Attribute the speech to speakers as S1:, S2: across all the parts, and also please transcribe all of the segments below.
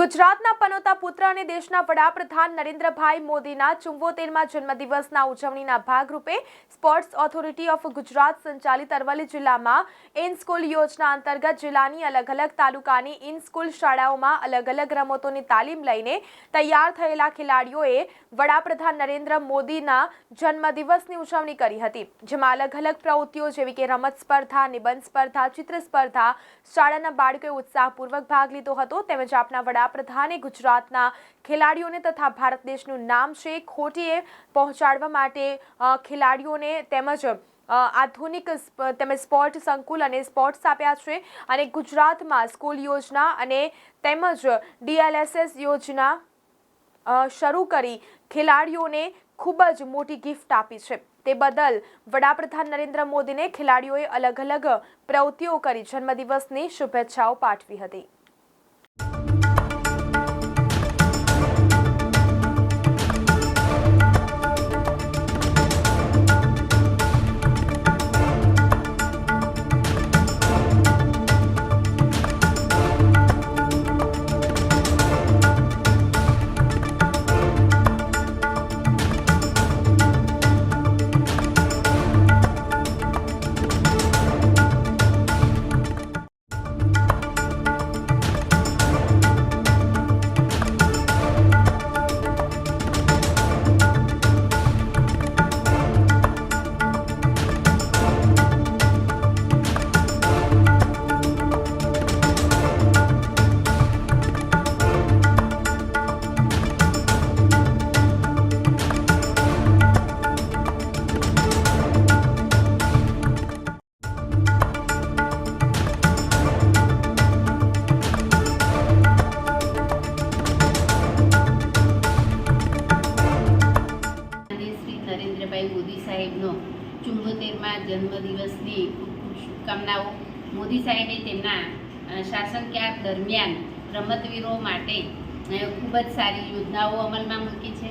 S1: ગુજરાતના પનોતા પુત્ર અને દેશના વડાપ્રધાન નરેન્દ્રભાઈ મોદીના ચુંવોતેરમાં જન્મદિવસના ઉજવણીના ભાગરૂપે સ્પોર્ટ્સ ઓથોરિટી ઓફ ગુજરાત સંચાલિત અરવલ્લી જિલ્લામાં ઇન સ્કૂલ યોજના અંતર્ગત જિલ્લાની અલગ અલગ તાલુકાની ઇન સ્કૂલ શાળાઓમાં અલગ અલગ રમતોની તાલીમ લઈને તૈયાર થયેલા ખેલાડીઓએ વડાપ્રધાન નરેન્દ્ર મોદીના જન્મદિવસની ઉજવણી કરી હતી, જેમાં અલગ અલગ પ્રવૃત્તિઓ જેવી કે રમત સ્પર્ધા, નિબંધ સ્પર્ધા, ચિત્ર સ્પર્ધા, શાળાના બાળકોએ ઉત્સાહપૂર્વક ભાગ લીધો હતો, તેમજ આપના વડાપ્રધાને ગુજરાતના ખેલાડીઓને તથા ભારત દેશનું નામ છે ખોટીએ પહોંચાડવા માટે ખેલાડીઓને તેમજ આધુનિક તેમજ સ્પોર્ટ સંકુલ અને સ્પોર્ટ્સ આપ્યા છે અને ગુજરાતમાં સ્કૂલ યોજના અને તેમજ ડીએલએસએસ યોજના શરૂ કરી ખેલાડીઓને ખૂબ જ મોટી ગિફ્ટ આપી છે. તે બદલ વડાપ્રધાન નરેન્દ્ર મોદીને ખેલાડીઓએ અલગ અલગ પ્રવૃત્તિઓ કરી. જન્મદિવસની શુભેચ્છાઓ પાઠવી હતી.
S2: નરેન્દ્રભાઈ મોદી સાહેબનો ચુંબોતેરમાં જન્મદિવસની ખૂબ ખૂબ શુભકામનાઓ. મોદી સાહેબે તેમના શાસનકાળ દરમિયાન રમતવીરો માટે ખૂબ જ સારી યોજનાઓ અમલમાં મૂકી છે,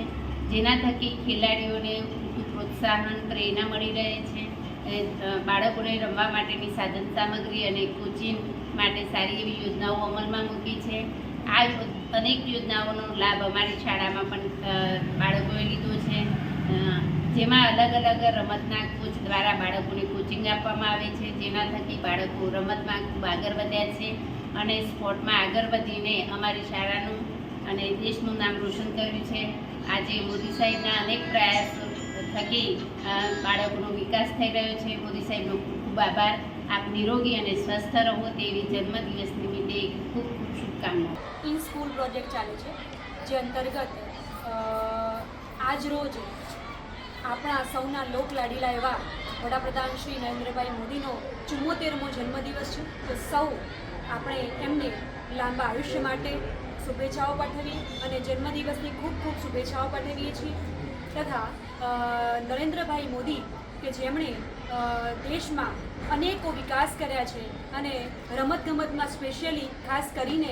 S2: જેના થકી ખેલાડીઓને ખૂબ પ્રોત્સાહન પ્રેરણા મળી રહે છે. બાળકોને રમવા માટેની સાધન સામગ્રી અને કોચિંગ માટે સારી એવી યોજનાઓ અમલમાં મૂકી છે. આ અનેક યોજનાઓનો લાભ અમારી શાળામાં પણ બાળકોએ લીધો છે. જેમાં અલગ અલગ રમતના કોચ દ્વારા બાળકોને કોચિંગ આપવામાં આવે છે. જેના થકી બાળકો રમતમાં ખૂબ આગળ વધ્યા છે અને સ્પોર્ટમાં આગળ વધીને અમારી શાળાનું અને દેશનું નામ રોશન કર્યું છે. આજે મોદી સાહેબના અનેક પ્રયાસો થકી બાળકોનો વિકાસ થઈ રહ્યો છે. મોદી સાહેબનો ખૂબ આભાર. આપ નિરોગી અને સ્વસ્થ રહો તેવી જન્મદિવસ નિમિત્તે ખૂબ ખૂબ શુભકામનાઓ.
S3: ઇન સ્કૂલ પ્રોજેક્ટ ચાલે છે, જે અંતર્ગત આજ રોજ આપણા સૌના લોકલાડીલા એવા વડાપ્રધાન શ્રી નરેન્દ્રભાઈ મોદીનો ચુમ્મોતેરમો જન્મદિવસ છે. તો સૌ આપણે એમને લાંબા આયુષ્ય માટે શુભેચ્છાઓ પાઠવીએ અને જન્મદિવસની ખૂબ ખૂબ શુભેચ્છાઓ પાઠવીએ છીએ. તથા નરેન્દ્રભાઈ મોદી કે જેમણે દેશમાં અનેકો વિકાસ કર્યા છે અને રમતગમતમાં સ્પેશિયલી ખાસ કરીને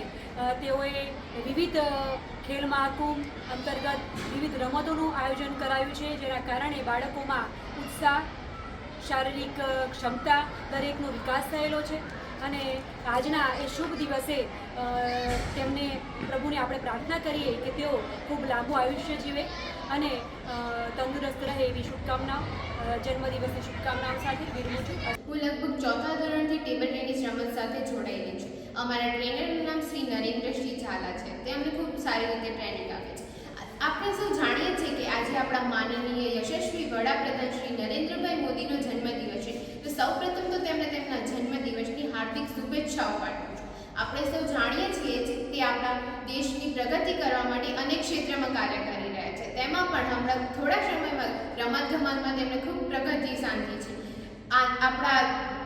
S3: તેઓએ વિવિધ ખેલ મહાકુંભ અંતર્ગત વિવિધ રમતોનું આયોજન કરાયું છે, જેના કારણે બાળકોમાં ઉત્સાહ, શારીરિક ક્ષમતા દરેકનો વિકાસ થયેલો છે. અને આજના એ શુભ દિવસે તેમને પ્રભુને આપણે પ્રાર્થના કરીએ કે તેઓ ખૂબ લાંબુ આયુષ્ય જીવે અને તંદુરસ્ત રહે એવી શુભકામનાઓ જન્મદિવસની શુભકામનાઓ સાથે વિરમું છું.
S4: હું લગભગ ચોથા ધોરણથી ટેબલ ટેનિસ રમત સાથે જોડાયેલી છું. અમારા ટ્રેનરનું નામ શ્રી નરેન્દ્રસિંહ ઝાલા છે. તે અમને ખૂબ સારી રીતે ટ્રેનિંગ આપે છે. આપણે સૌ જાણીએ છીએ કે આજે આપણા માનનીય યશસ્વી વડાપ્રધાન શ્રી નરેન્દ્રભાઈ મોદીનો જન્મદિવસ છે. તો સૌપ્રથમ તો તેમને તેમના જન્મદિવસની હાર્દિક શુભેચ્છાઓ પાઠવું છું. આપણે સૌ જાણીએ છીએ કે તે આપણા દેશની પ્રગતિ કરવા માટે અનેક ક્ષેત્રમાં કાર્ય કરે તેમાં પણ હમણાં થોડા સમયમાં રમત ગમતમાં તેમણે ખૂબ પ્રગતિ શાંતિ છે. આ આપણા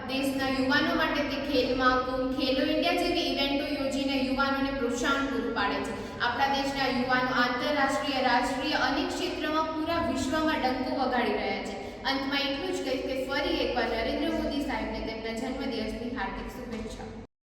S4: દેશના યુવાનો માટે તે ખેલ મહાકુંભ ખેલો ઇન્ડિયા જેવી ઇવેન્ટો યોજીને યુવાનોને પ્રોત્સાહન પૂરું પાડે છે. આપણા દેશના યુવાનો આંતરરાષ્ટ્રીય, રાષ્ટ્રીય અનેક ક્ષેત્રમાં પૂરા વિશ્વમાં ડંકો વગાડી રહ્યા છે. અંતમાં એટલું જ કહીશ કે ફરી એકવાર નરેન્દ્ર મોદી સાહેબને તેમના જન્મદિવસની હાર્દિક શુભેચ્છા